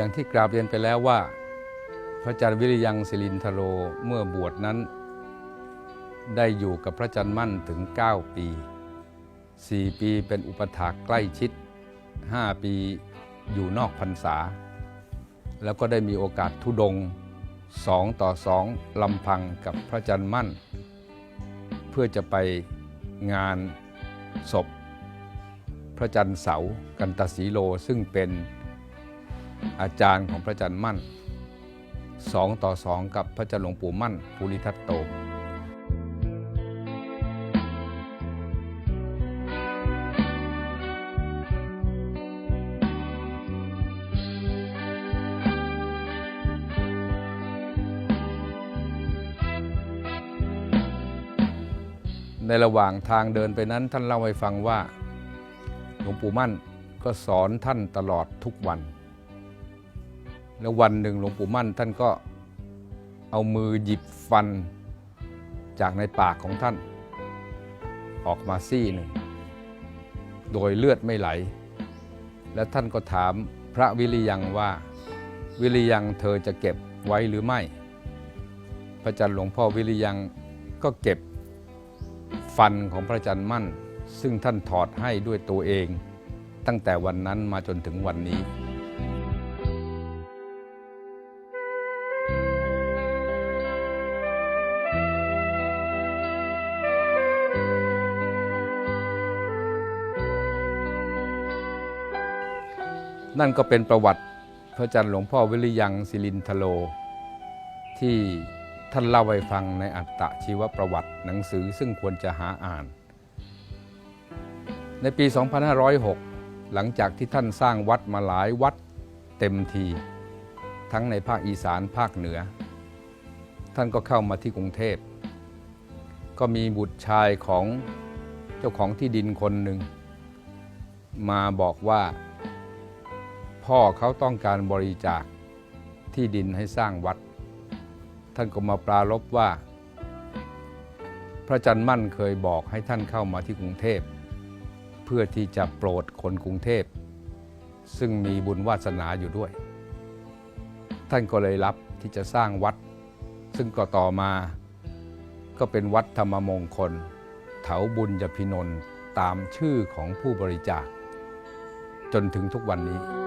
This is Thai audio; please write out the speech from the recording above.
อย่างที่กราบเรียนไปแล้วว่า พระอาจารย์วิริยังศิลินทโรเมื่อบวชนั้น ได้อยู่กับพระอาจารย์มั่นถึง 9 ปี 4 ปีเป็นอุปถากใกล้ชิด 5 ปีอยู่นอกพรรษา แล้วก็ได้มีโอกาสทุดงสองต่อสองลำพังกับพระอาจารย์มั่น เพื่อจะไปงานศพ พระจันทร์เสากันตสีโลซึ่งเป็น อาจารย์ของพระจันทร์มั่นสองต่อสองกับพระจันทร์หลวงปู่มั่นภูริทัตโตในระหว่างทางเดินไปนั้นท่านเล่าให้ฟังว่า หลวงปู่มั่นก็สอนท่านตลอดทุกวัน แล้ววันหนึ่งหลวงปู่มั่นท่านก็เอามือหยิบฟันจากในปากของท่าน ออกมาซี่หนึ่ง โดยเลือดไม่ไหล และท่านก็ถามพระวิริยังว่า วิริยังเธอจะเก็บไว้หรือไม่ พระอาจารย์หลวงพ่อวิริยังก็เก็บฟันของพระอาจารย์มั่น ซึ่งท่านถอดให้ด้วยตัวเอง ตั้งแต่วันนั้นมาจนถึงวันนี้ นั่นก็เป็นประวัติพระอาจารย์หลวงพ่อวิริยังศิลินทโล ที่ท่านเล่าไว้ฟังในอัตตชีวประวัติหนังสือซึ่งควรจะหาอ่าน ในปี 2506 หลังจากที่ท่านสร้างวัดมาหลายวัดเต็มที ทั้งในภาคอีสานภาคเหนือ ท่านก็เข้ามาที่กรุงเทพ ก็มีบุตรชายของเจ้าของที่ดินคนหนึ่ง มาบอกว่า พ่อเขาต้องการบริจาคที่ดินให้สร้างวัด ท่านก็มาปรารบว่า พระจันทร์มั่นเคยบอกให้ท่านเข้ามาที่กรุงเทพ เพื่อที่จะโปรดคนกรุงเทพ ซึ่งมีบุญวาสนาอยู่ด้วย ท่านก็เลยรับที่จะสร้างวัด ซึ่งก็ต่อมาก็เป็นวัดธรรมมงคล เถาบุญยพินน์ตามชื่อของผู้บริจาค จนถึงทุกวันนี้